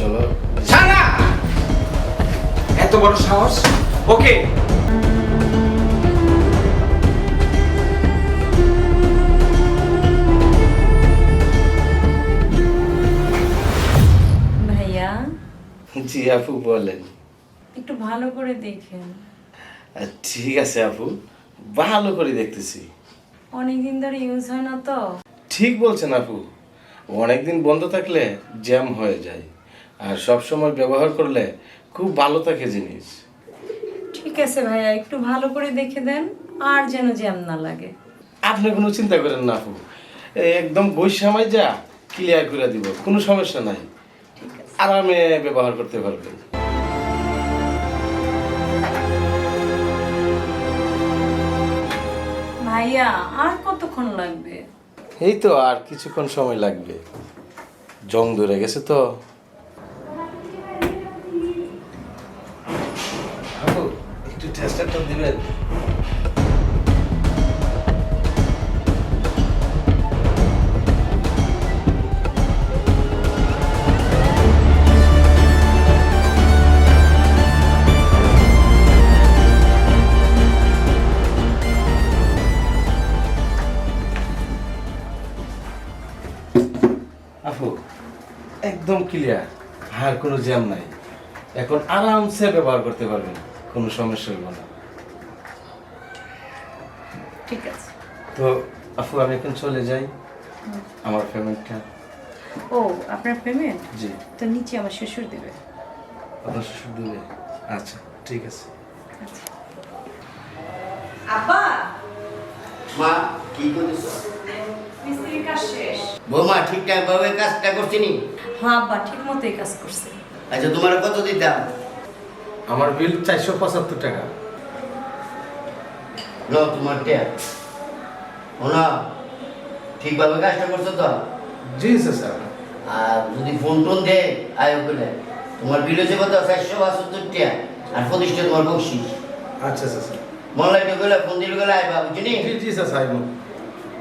চলো। সারা এত বড় সাহস? ওকে। ভাইয়া? জি আপু বলেন। একটু ভালো করে দেখেন। ঠিক আছে আপু। ভালো করে দেখতেছি। অনেকদিন ধরে ইউজ হয় না তো? ঠিক বলছেন আপু। অনেকদিন বন্ধ থাকলে জ্যাম হয়ে যায়। আর সব সময় ব্যবহার করলে খুব ভালো থাকে জিনিস। ঠিক আছে ভাইয়া একটু ভালো করে দেখে দেন আর যেন জ্যাম না লাগে। আপনি কোনো চিন্তা করেন না আপু। একদম বৈশামাই যা ক্লিয়ার করে দিব কোনো সমস্যা নাই। আরামে ব্যবহার করতে পারবেন। ভাইয়া আর কতক্ষণ লাগবে? এই তো আর কিছুক্ষণ সময় লাগবে। জং ধরে গেছে তো আপু টেস্টারটা দিবেন আপু, একদম ক্লিয়ার আর কোনো জ্যাম নাই। এখন আরামসে ব্যবহার করতে পারবেন। কোনো সমস্যা হইব না। ঠিক আছে। তো আপু আমি এখন চলে যাই আমার পেমেন্টটা ও আপনার পেমেন্ট জি। তো নিচে আমার শ্বশুর দেবে। আপনার শ্বশুর দিলে আচ্ছা ঠিক আছে। আব্বা! মা কি মিস্ত্রির কাজ শেষ। বৌমা ঠিকঠাক ভাবে কাজটা করছি নি? হ্যাঁ আব্বা ঠিক মতোই কাজ করছে। আচ্ছা তোমার কত দিতাম? আমার বিল চারশো পঁচাত্তর টাকা। ন তোমার ট্যাপ শোনো ঠিকভাবে কাজটা করছ তো? জি স্যার আর যদি ফোন টোন দে আয় ওখানে। তোমার বিল হচ্ছে কত? চারশো বাষট্তর টাকা আর প্রতিষ্ঠা তোমার বকশিস আচ্ছা স্যার মন লাগবে গেলে ফোন দিলে গেলে আইবা বুঝলি জি জি স্যার সাহেব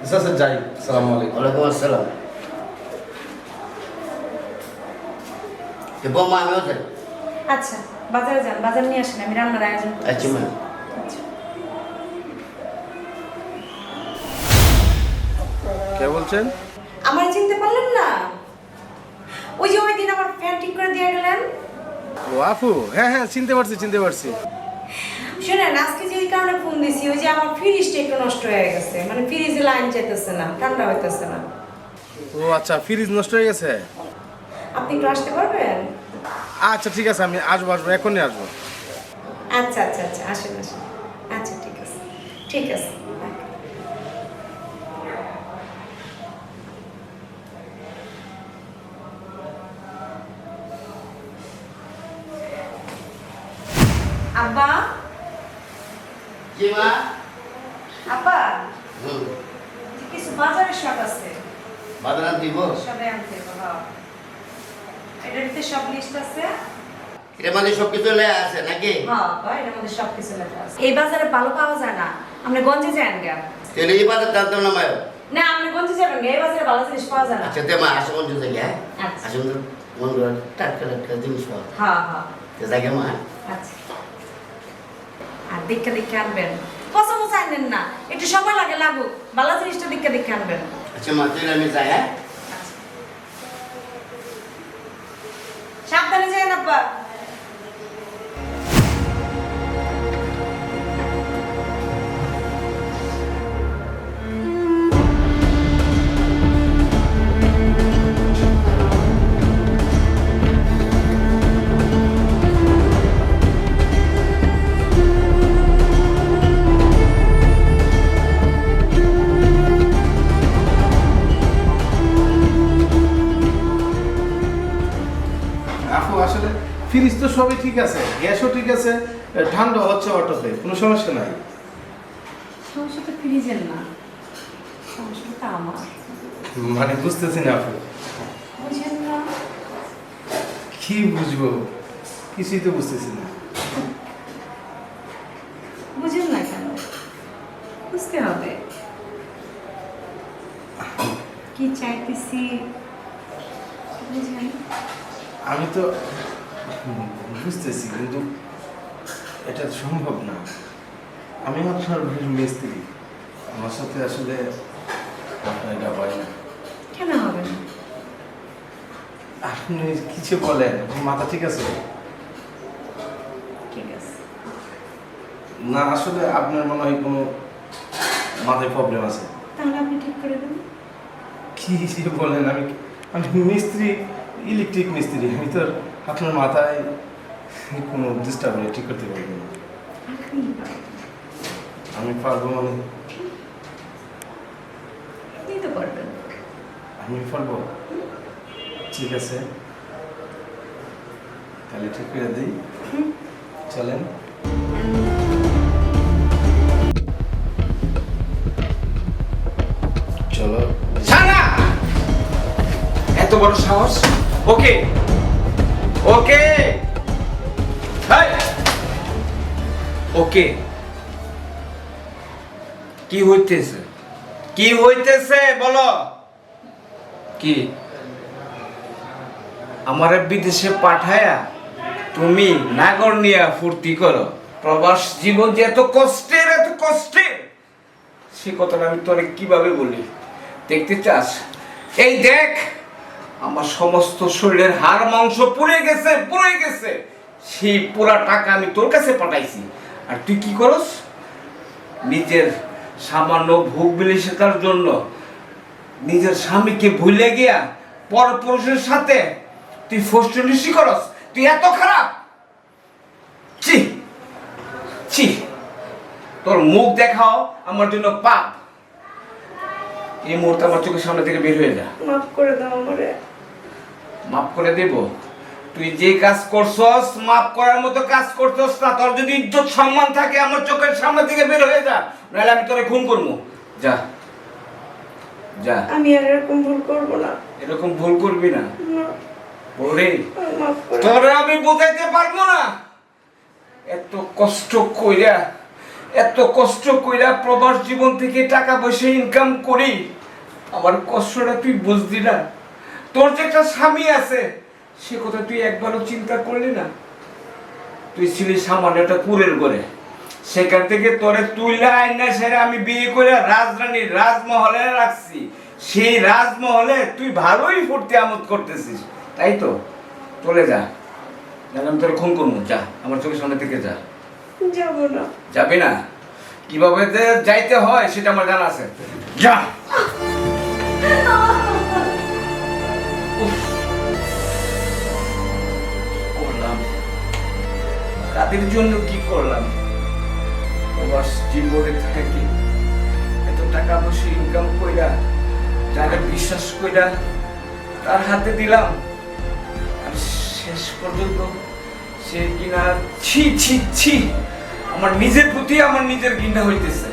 স্যার স্যার যাই সালাম আলাইকুম। ওয়ালাইকুম আসসালাম। এ বৌমা আমিও যাই। আচ্ছা বাজারে যান বাজার নিয়ে আসেন আমি রান্নার আয়োজন। আচ্ছা মা। আচ্ছা। বলছেন? আমার চিনতে পারলেন না? ওই যে ওই দিন আমার ফ্যান ঠিক করে দিয়ে গেলেন। ও আপু হ্যাঁ হ্যাঁ চিনতে পারছি চিনতে পারছি। শুনেন আজকে যে কারণে ফোন দিছি ওই যে আমার ফ্রিজটা একটু নষ্ট হয়ে গেছে। মানে ফ্রিজে লাইন যেতেছে না ঠান্ডা হইতেছে না। ও আচ্ছা ফ্রিজ নষ্ট হয়ে গেছে? আপনি একটু আসতে পারবেন? আচ্ছা ঠিক আছে আমি আসব আসব এখনই আসব। আচ্ছা আচ্ছা আচ্ছা আসেন আসেন। আচ্ছা ঠিক আছে ঠিক আছে আব্বা কি মা আব্বা হুম কিছু আছে। বাদাম দিব সবে আনতে হবে, হ্যাঁ। এটার ভিতরে সব লিস্ট আছে। এটা মানে সব কিছু আছে নাকি? হ্যাঁ বা এটার মধ্যে সব লেখা আছে। এই বাজারে ভালো পাওয়া যায় না। আমরা গঞ্জে যাই গা তাহলে এই বাজার জানতাম না মায় না আমরা গঞ্জে যাবেন এই বাজারে ভালো জিনিস পাওয়া যায় না। আচ্ছা তে মা আসে মন জুতে গে আচ্ছা। মন মন করে টাটকা টাটকা জিনিস পাওয়া হ্যাঁ হ্যাঁ। তে জাগে মা। আচ্ছা। আর দেখে দেখে আনবেন। পছন্দ চাইলেন না। একটু সময় লাগে লাগুক। ভালো জিনিসটা দিকে দেখে আনবেন। আচ্ছা মা তাহলে আমি যাই হ্যাঁ? সাবধানে সাবধানে না আব্বা ফ্রিজ তো সবই ঠিক আছে গ্যাসও ঠিক আছে ঠান্ডা হচ্ছে অটোতে কোনো সমস্যা নাই। সমস্যা তো ফ্রিজের না সমস্যাটা আমার। মানে বুঝতেছি না আপু বুঝেন না। কি বুঝব? কিছুই তো বুঝতেছি না। বুঝেন না কেন? বুঝতে হবে। কি চাইতেছি? বুঝেন। আমি তো বুঝতেছি কিন্তু এটা সম্ভব না। আমি আপনার মিস্ত্রি আমার সাথে আসলে আপনার এটা হয় না। কেন হবে না? আপনি কিছু বলেন মাথা ঠিক আছে? ঠিক আছে। না আসলে আপনার মনে হয় কোনো মাথায় প্রবলেম আছে? তাহলে আপনি ঠিক করে দেন। কি বলেন আমি আমি মিস্ত্রি ইলেকট্রিক মিস্ত্রি আমি তো আপনার মাথায় কোনো ডিস্টার্ব নেই ঠিক করতে পারব না। আমি পারব মানে? পারবেন। আমি পারব? ঠিক আছে। তাহলে ঠিক করে দিই। চলেন। চলো। এত বড় সাহস? ওকে। ওকে ওকে কি হইতেছে? কি হইতেছে বলো? কি? আমার বিদেশে পাঠায়া তুমি নাগর নিয়া ফুর্তি করো। প্রবাস জীবন যে এত কষ্টের এত কষ্টের। সে কথাটা আমি তোরে কীভাবে বলি? দেখতে চাস? এই দেখ। আমার সমস্ত শরীরের হাড় মাংস পুড়ে গেছে পুড়ে গেছে। সেই পুরা টাকা আমি তোর কাছে পাঠাইছি। আর তুই কি করস? নিজের সামান্য ভোগ বিলাসিতার জন্য নিজের স্বামীকে ভুলে গিয়া পরপুরুষের সাথে তুই ফষ্টনিশি করস। তুই এত খারাপ? ছি ছি। তোর মুখ দেখাও, আমার জন্য পাপ। এই মুহূর্তে আমার চোখের সামনে থেকে বের হয়ে যা। মাফ করে দাও আমারে। মাফ করে দেব। তুই যে কাজ করছস মাফ করার মতো কাজ করছস না তোর যদি ইজ্জত সম্মান থাকে আমার চোখের সামনে থেকে বের হয়ে যা নাহলে আমি তোরে খুন করব। যা। যা। আমি আর এরকম ভুল করব না। এরকম ভুল করবি না। ওরে তোরে আমি বোঝাইতে পারব না। এত কষ্ট কইরা এত কষ্ট কইরা প্রবাস জীবন থেকে টাকা পয়সা ইনকাম করি আমার কষ্টটা তুই বুঝলি না। তোর যে একটা স্বামী আছে সে কথা তুই একবারও চিন্তা করলি না? তুই ছিলি সামান্য একটা কুরের ঘরে। সেখান থেকে তোরে তুইলা আইনা সেরে আমি বিয়ে করে রাজরানী রাজমহলে রাখছি। সেই রাজমহলে তুই ভালোই ফুর্তি আমোদ করতেছিস তাই তো? চলে যা। আমি তোর খুন করব যা আমার চোখের সামনে থেকে যা। যাব না। যাবি না? কীভাবে যাইতে হয় সেটা আমার জানা আছে। যা! কাদের জন্য কি করলাম? প্রবাস জীবনে থাকি এত টাকা পয়সা ইনকাম কইরা যাকে বিশ্বাস কইরা তার হাতে দিলাম। আর শেষ পর্যন্ত সে কিনা ছি ছি ছি, আমার নিজের প্রতি আমার নিজের ঘৃণা হইতেছে।